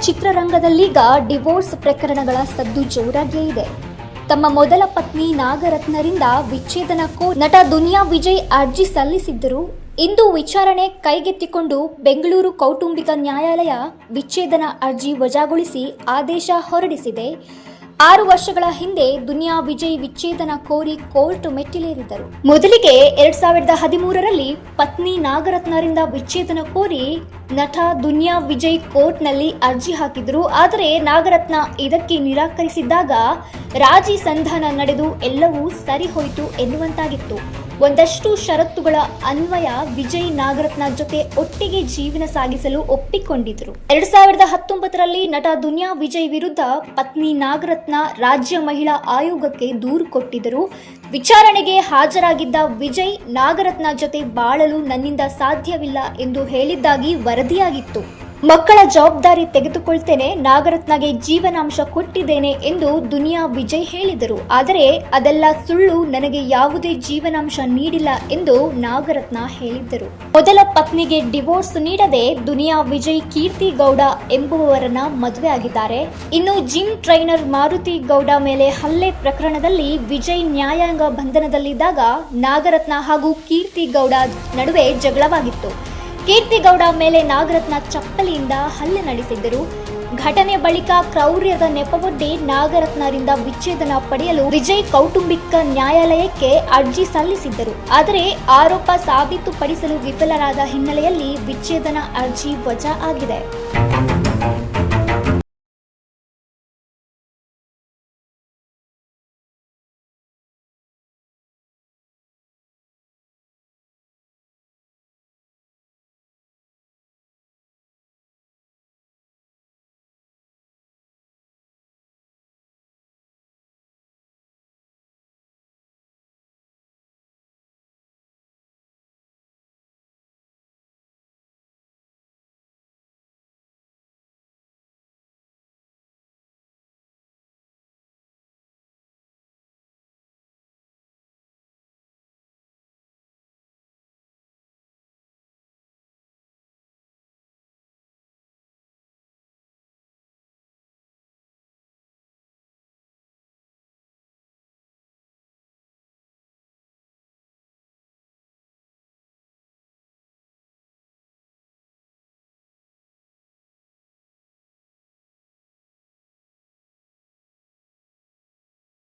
ಚಿತ್ರರಂಗದಲ್ಲೀಗ divorce ಪ್ರಕರಣಗಳ ಸದ್ದು ಜೋರಾಗಿಯೇ ಇದೆ. ತಮ್ಮ ಮೊದಲ ಪತ್ನಿ ನಾಗರತ್ನರಿಂದ ವಿಚ್ಛೇದನ ಕೋ ನಟ ದುನಿಯಾ ವಿಜಯ್ ಅರ್ಜಿ ಸಲ್ಲಿಸಿದ್ದರು. ಇಂದು ವಿಚಾರಣೆ ಕೈಗೆತ್ತಿಕೊಂಡು ಬೆಂಗಳೂರು ಕೌಟುಂಬಿಕ ನ್ಯಾಯಾಲಯ ವಿಚ್ಛೇದನ ಅರ್ಜಿ ವಜಾಗೊಳಿಸಿ ಆದೇಶ ಹೊರಡಿಸಿದೆ. ಆರು ವರ್ಷಗಳ ಹಿಂದೆ ದುನಿಯಾ ವಿಜಯ್ ವಿಚ್ಛೇದನ ಕೋರಿ ಕೋರ್ಟ್ ಮೆಟ್ಟಿಲೇರಿದ್ದರು. ಮೊದಲಿಗೆ ಎರಡ್ ಸಾವಿರದ ಹದಿಮೂರರಲ್ಲಿ ಪತ್ನಿ ನಾಗರತ್ನರಿಂದ ವಿಚ್ಛೇದನ ಕೋರಿ ನಟ ದುನಿಯಾ ವಿಜಯ್ ಕೋರ್ಟ್ನಲ್ಲಿ ಅರ್ಜಿ ಹಾಕಿದ್ರು. ಆದರೆ ನಾಗರತ್ನ ಇದಕ್ಕೆ ನಿರಾಕರಿಸಿದ್ದಾಗ ರಾಜಿ ಸಂಧಾನ ನಡೆದು ಎಲ್ಲವೂ ಸರಿ ಹೋಯಿತು ಎನ್ನುವಂತಾಗಿತ್ತು. ಒಂದಷ್ಟು ಷರತ್ತುಗಳ ಅನ್ವಯ ವಿಜಯ್ ನಾಗರತ್ನ ಜೊತೆ ಒಟ್ಟಿಗೆ ಜೀವನ ಸಾಗಿಸಲು ಒಪ್ಪಿಕೊಂಡಿದ್ರು. ಎರಡ್ ಸಾವಿರದ ಹತ್ತೊಂಬತ್ತರಲ್ಲಿ ನಟ ದುನಿಯಾ ವಿಜಯ್ ವಿರುದ್ಧ ಪತ್ನಿ ನಾಗರತ್ನ ರಾಜ್ಯ ಮಹಿಳಾ ಆಯೋಗಕ್ಕೆ ದೂರು ಕೊಟ್ಟಿದ್ದರು. ವಿಚಾರಣೆಗೆ ಹಾಜರಾಗಿದ್ದ ವಿಜಯ್ ನಾಗರತ್ನ ಜೊತೆ ಬಾಳಲು ನನ್ನಿಂದ ಸಾಧ್ಯವಿಲ್ಲ ಎಂದು ಹೇಳಿದ್ದಾಗಿ ವರದಿಯಾಗಿತ್ತು. ಮಕ್ಕಳ ಜವಾಬ್ದಾರಿ ತೆಗೆದುಕೊಳ್ತೇನೆ, ನಾಗರತ್ನಗೆ ಜೀವನಾಂಶ ಕೊಟ್ಟಿದ್ದೇನೆ ಎಂದು ದುನಿಯಾ ವಿಜಯ್ ಹೇಳಿದರು. ಆದರೆ ಅದೆಲ್ಲ ಸುಳ್ಳು, ನನಗೆ ಯಾವುದೇ ಜೀವನಾಂಶ ನೀಡಿಲ್ಲ ಎಂದು ನಾಗರತ್ನ ಹೇಳಿದ್ದರು. ಮೊದಲ ಪತ್ನಿಗೆ ಡಿವೋರ್ಸ್ ನೀಡದೆ ದುನಿಯಾ ವಿಜಯ್ ಕೀರ್ತಿ ಗೌಡ ಎಂಬುವವರನ್ನ ಮದುವೆ ಆಗಿದ್ದಾರೆ. ಇನ್ನು ಜಿಮ್ ಟ್ರೈನರ್ ಮಾರುತಿ ಗೌಡ ಮೇಲೆ ಹಲ್ಲೆ ಪ್ರಕರಣದಲ್ಲಿ ವಿಜಯ್ ನ್ಯಾಯಾಂಗ ಬಂಧನದಲ್ಲಿದ್ದಾಗ ನಾಗರತ್ನ ಹಾಗೂ ಕೀರ್ತಿ ಗೌಡ ನಡುವೆ ಜಗಳವಾಗಿತ್ತು. ಕೀರ್ತಿಗೌಡ ಮೇಲೆ ನಾಗರತ್ನ ಚಪ್ಪಲಿಯಿಂದ ಹಲ್ಲೆ ನಡೆಸಿದ್ದರು. ಘಟನೆ ಬಳಿಕ ಕ್ರೌರ್ಯದ ನೆಪವೊಡ್ಡಿ ನಾಗರತ್ನರಿಂದ ವಿಚ್ಛೇದನ ಪಡೆಯಲು ವಿಜಯ್ ಕೌಟುಂಬಿಕ ನ್ಯಾಯಾಲಯಕ್ಕೆ ಅರ್ಜಿ ಸಲ್ಲಿಸಿದ್ದರು. ಆದರೆ ಆರೋಪ ಸಾಬೀತುಪಡಿಸಲು ವಿಫಲರಾದ ಹಿನ್ನೆಲೆಯಲ್ಲಿ ವಿಚ್ಛೇದನ ಅರ್ಜಿ ವಜಾ ಆಗಿದೆ.